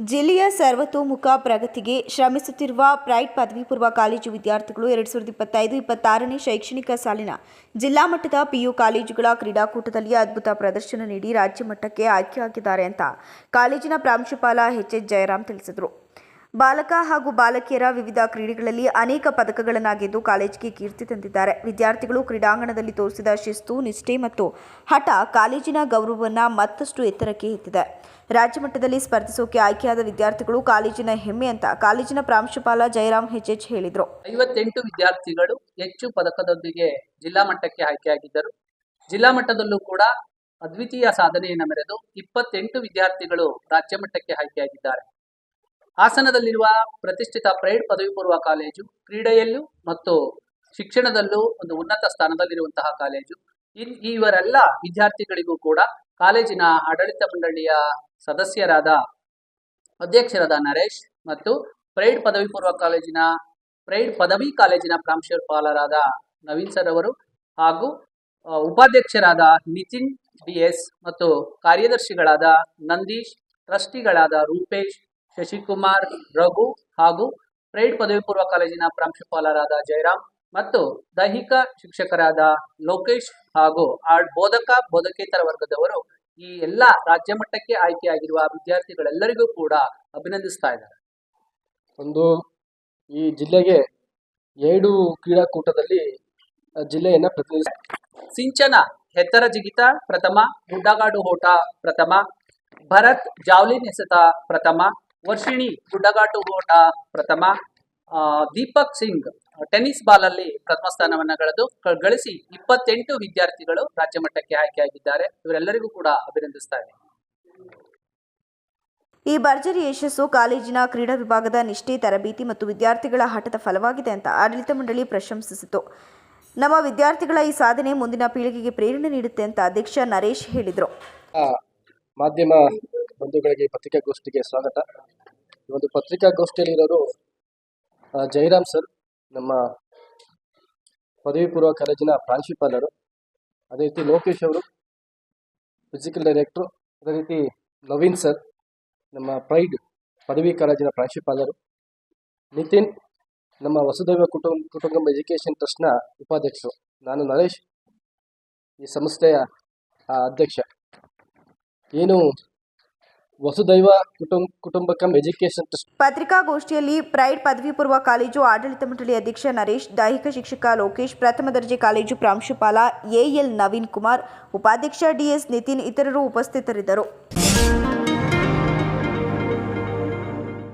ಜಿಲ್ಲೆಯ ಸರ್ವತೋಮುಖ ಪ್ರಗತಿಗೆ ಶ್ರಮಿಸುತ್ತಿರುವ ಪ್ರೈಡ್ ಪದವಿ ಪೂರ್ವ ಕಾಲೇಜು ವಿದ್ಯಾರ್ಥಿಗಳು ಎರಡು ಸಾವಿರದ ಇಪ್ಪತ್ತೈದು, ಇಪ್ಪತ್ತಾರನೇ ಶೈಕ್ಷಣಿಕ ಸಾಲಿನ ಜಿಲ್ಲಾ ಮಟ್ಟದ ಪಿಯು ಕಾಲೇಜುಗಳ ಕ್ರೀಡಾಕೂಟದಲ್ಲಿ ಅದ್ಭುತ ಪ್ರದರ್ಶನ ನೀಡಿ ರಾಜ್ಯ ಮಟ್ಟಕ್ಕೆ ಆಯ್ಕೆಯಾಗಿದ್ದಾರೆ ಅಂತ ಕಾಲೇಜಿನ ಪ್ರಾಂಶುಪಾಲ ಎಚ್ ಎಚ್ ಜಯರಾಮ್ ತಿಳಿಸಿದರು. ಬಾಲಕ ಹಾಗೂ ಬಾಲಕಿಯರ ವಿವಿಧ ಕ್ರೀಡೆಗಳಲ್ಲಿ ಅನೇಕ ಪದಕಗಳನ್ನು ಗೆದ್ದು ಕಾಲೇಜಿಗೆ ಕೀರ್ತಿ ತಂದಿದ್ದಾರೆ. ವಿದ್ಯಾರ್ಥಿಗಳು ಕ್ರೀಡಾಂಗಣದಲ್ಲಿ ತೋರಿಸಿದ ಶಿಸ್ತು, ನಿಷ್ಠೆ ಮತ್ತು ಹಠ ಕಾಲೇಜಿನ ಗೌರವವನ್ನು ಮತ್ತಷ್ಟು ಎತ್ತರಕ್ಕೆ ಎತ್ತಿದೆ. ರಾಜ್ಯ ಮಟ್ಟದಲ್ಲಿ ಸ್ಪರ್ಧಿಸೋಕೆ ಆಯ್ಕೆಯಾದ ವಿದ್ಯಾರ್ಥಿಗಳು ಕಾಲೇಜಿನ ಹೆಮ್ಮೆ ಅಂತ ಕಾಲೇಜಿನ ಪ್ರಾಂಶುಪಾಲ ಜಯರಾಮ್ ಹೆಚ್ ಹೇಳಿದರು. ಐವತ್ತೆಂಟು ವಿದ್ಯಾರ್ಥಿಗಳು ಹೆಚ್ಚು ಪದಕದೊಂದಿಗೆ ಜಿಲ್ಲಾ ಮಟ್ಟಕ್ಕೆ ಆಯ್ಕೆಯಾಗಿದ್ದರು. ಜಿಲ್ಲಾ ಮಟ್ಟದಲ್ಲೂ ಕೂಡ ಅದ್ವಿತೀಯ ಸಾಧನೆಯನ್ನು ಮೆರೆದು ಇಪ್ಪತ್ತೆಂಟು ವಿದ್ಯಾರ್ಥಿಗಳು ರಾಜ್ಯ ಮಟ್ಟಕ್ಕೆ ಆಯ್ಕೆಯಾಗಿದ್ದಾರೆ. ಹಾಸನದಲ್ಲಿರುವ ಪ್ರತಿಷ್ಠಿತ ಪ್ರೈಡ್ ಪದವಿ ಪೂರ್ವ ಕಾಲೇಜು ಕ್ರೀಡೆಯಲ್ಲೂ ಮತ್ತು ಶಿಕ್ಷಣದಲ್ಲೂ ಒಂದು ಉನ್ನತ ಸ್ಥಾನದಲ್ಲಿರುವಂತಹ ಕಾಲೇಜು. ಇನ್ ಇವರೆಲ್ಲ ವಿದ್ಯಾರ್ಥಿಗಳಿಗೂ ಕೂಡ ಕಾಲೇಜಿನ ಆಡಳಿತ ಮಂಡಳಿಯ ಸದಸ್ಯರಾದ ಅಧ್ಯಕ್ಷರಾದ ನರೇಶ್ ಮತ್ತು ಪ್ರೈಡ್ ಪದವಿ ಪೂರ್ವ ಕಾಲೇಜಿನ ಪ್ರೈಡ್ ಪದವಿ ಕಾಲೇಜಿನ ಪ್ರಾಂಶುಪಾಲರಾದ ನವೀನ್ ಸರ್ ಅವರು ಹಾಗೂ ಉಪಾಧ್ಯಕ್ಷರಾದ ನಿತಿನ್ ಡಿ ಎಸ್ ಮತ್ತು ಕಾರ್ಯದರ್ಶಿಗಳಾದ ನಂದೀಶ್, ಟ್ರಸ್ಟಿಗಳಾದ ರೂಪೇಶ್ ಶಶಿಕುಮಾರ್ ರಘು ಹಾಗೂ ಪ್ರೈಡ್ ಪದವಿ ಪೂರ್ವ ಕಾಲೇಜಿನ ಪ್ರಾಂಶುಪಾಲರಾದ ಜಯರಾಮ್ ಮತ್ತು ದೈಹಿಕ ಶಿಕ್ಷಕರಾದ ಲೋಕೇಶ್ ಹಾಗೂ ಆ ಬೋಧಕ ಬೋಧಕೇತರ ವರ್ಗದವರು ಈ ಎಲ್ಲ ರಾಜ್ಯ ಮಟ್ಟಕ್ಕೆ ಆಯ್ಕೆಯಾಗಿರುವ ವಿದ್ಯಾರ್ಥಿಗಳೆಲ್ಲರಿಗೂ ಕೂಡ ಅಭಿನಂದಿಸ್ತಾ ಇದ್ದಾರೆ. ಒಂದು ಈ ಜಿಲ್ಲೆಗೆ ಎರಡು ಕ್ರೀಡಾಕೂಟದಲ್ಲಿ ಜಿಲ್ಲೆಯನ್ನ ಪ್ರತಿನಿಧಿಸ ಸಿಂಚನ ಎತ್ತರ ಜಿಗಿತ ಪ್ರಥಮ ಗುಡ್ಡಗಾಡು ಓಟ ಪ್ರಥಮ ಭರತ್ ಜಾವ್ಲಿನ್ ಎಸೆತ ಪ್ರಥಮ ವರ್ಷಿಣಿ ಗುಡ್ಡಗಾಟು ಓಟ ಪ್ರಥಮ ದೀಪಕ್ ಸಿಂಗ್ ಟೆನ್ನಿಸ್ ಬಾಲ್ ಅಲ್ಲಿ ಪ್ರಥಮ ಸ್ಥಾನವನ್ನು ಗಳೆದು ಗಳಿಸಿ ಇಪ್ಪತ್ತೆಂಟು ವಿದ್ಯಾರ್ಥಿಗಳು ರಾಜ್ಯ ಮಟ್ಟಕ್ಕೆ ಆಯ್ಕೆಯಾಗಿದ್ದಾರೆ. ಇವರೆಲ್ಲರಿಗೂ ಕೂಡ ಅಭಿನಂದಿಸ್ತಾ ಇದ್ದೀನಿ. ಈ ಭರ್ಜರಿ ಯಶಸ್ಸು ಕಾಲೇಜಿನ ಕ್ರೀಡಾ ವಿಭಾಗದ ನಿಷ್ಠೆ ತರಬೇತಿ ಮತ್ತು ವಿದ್ಯಾರ್ಥಿಗಳ ಹಠದ ಫಲವಾಗಿದೆ ಅಂತ ಆಡಳಿತ ಮಂಡಳಿ ಪ್ರಶಂಸಿಸಿತು. ನಮ್ಮ ವಿದ್ಯಾರ್ಥಿಗಳ ಈ ಸಾಧನೆ ಮುಂದಿನ ಪೀಳಿಗೆಗೆ ಪ್ರೇರಣೆ ನೀಡುತ್ತೆ ಅಂತ ಅಧ್ಯಕ್ಷ ನರೇಶ್ ಹೇಳಿದರು. ಆ, ಮಾಧ್ಯಮ ಬಂಧುಗಳಿಗೆ ಪತ್ರಿಕಾಗೋಷ್ಠಿಗೆ ಸ್ವಾಗತ. ಈ ಒಂದು ಪತ್ರಿಕಾಗೋಷ್ಠಿಯಲ್ಲಿರೋರು ಜಯರಾಮ್ ಸರ್, ನಮ್ಮ ಪದವಿ ಪೂರ್ವ ಕಾಲೇಜಿನ ಪ್ರಾಂಶುಪಾಲರು. ಅದೇ ರೀತಿ ಲೋಕೇಶ್ ಅವರು, ಫಿಸಿಕಲ್ ಡೈರೆಕ್ಟ್ರು. ಅದೇ ರೀತಿ ನವೀನ್ ಸರ್, ನಮ್ಮ ಪ್ರೈಡ್ ಪದವಿ ಕಾಲೇಜಿನ ಪ್ರಾಂಶುಪಾಲರು. ನಿತಿನ್, ನಮ್ಮ ವಸುದೈವ ಕುಟುಂಬ ಕುಟುಂಬ ಎಜುಕೇಷನ್ ಟ್ರಸ್ಟ್ನ ಉಪಾಧ್ಯಕ್ಷರು. ನಾನು ನರೇಶ್, ಈ ಸಂಸ್ಥೆಯ ಅಧ್ಯಕ್ಷ. ಏನು ವಸುದೈವ ಕುಟುಂಬ ಕುಟುಂಬಕಂ ಎಜುಕೇಶನ್ ಟ್ರಸ್ಟ್. ಪತ್ರಿಕಾಗೋಷ್ಠಿಯಲ್ಲಿ ಪ್ರೈಡ್ ಪದವಿ ಪೂರ್ವ ಕಾಲೇಜು ಆಡಳಿತ ಮಂಡಳಿ ಅಧ್ಯಕ್ಷ ನರೇಶ್, ದೈಹಿಕ ಶಿಕ್ಷಕ ಲೋಕೇಶ್, ಪ್ರಥಮ ದರ್ಜೆ ಕಾಲೇಜು ಪ್ರಾಂಶುಪಾಲ ಎಎಲ್ ನವೀನ್ ಕುಮಾರ್, ಉಪಾಧ್ಯಕ್ಷ ಡಿಎಸ್ ನಿತಿನ್ ಇತರರು ಉಪಸ್ಥಿತರಿದ್ದರು.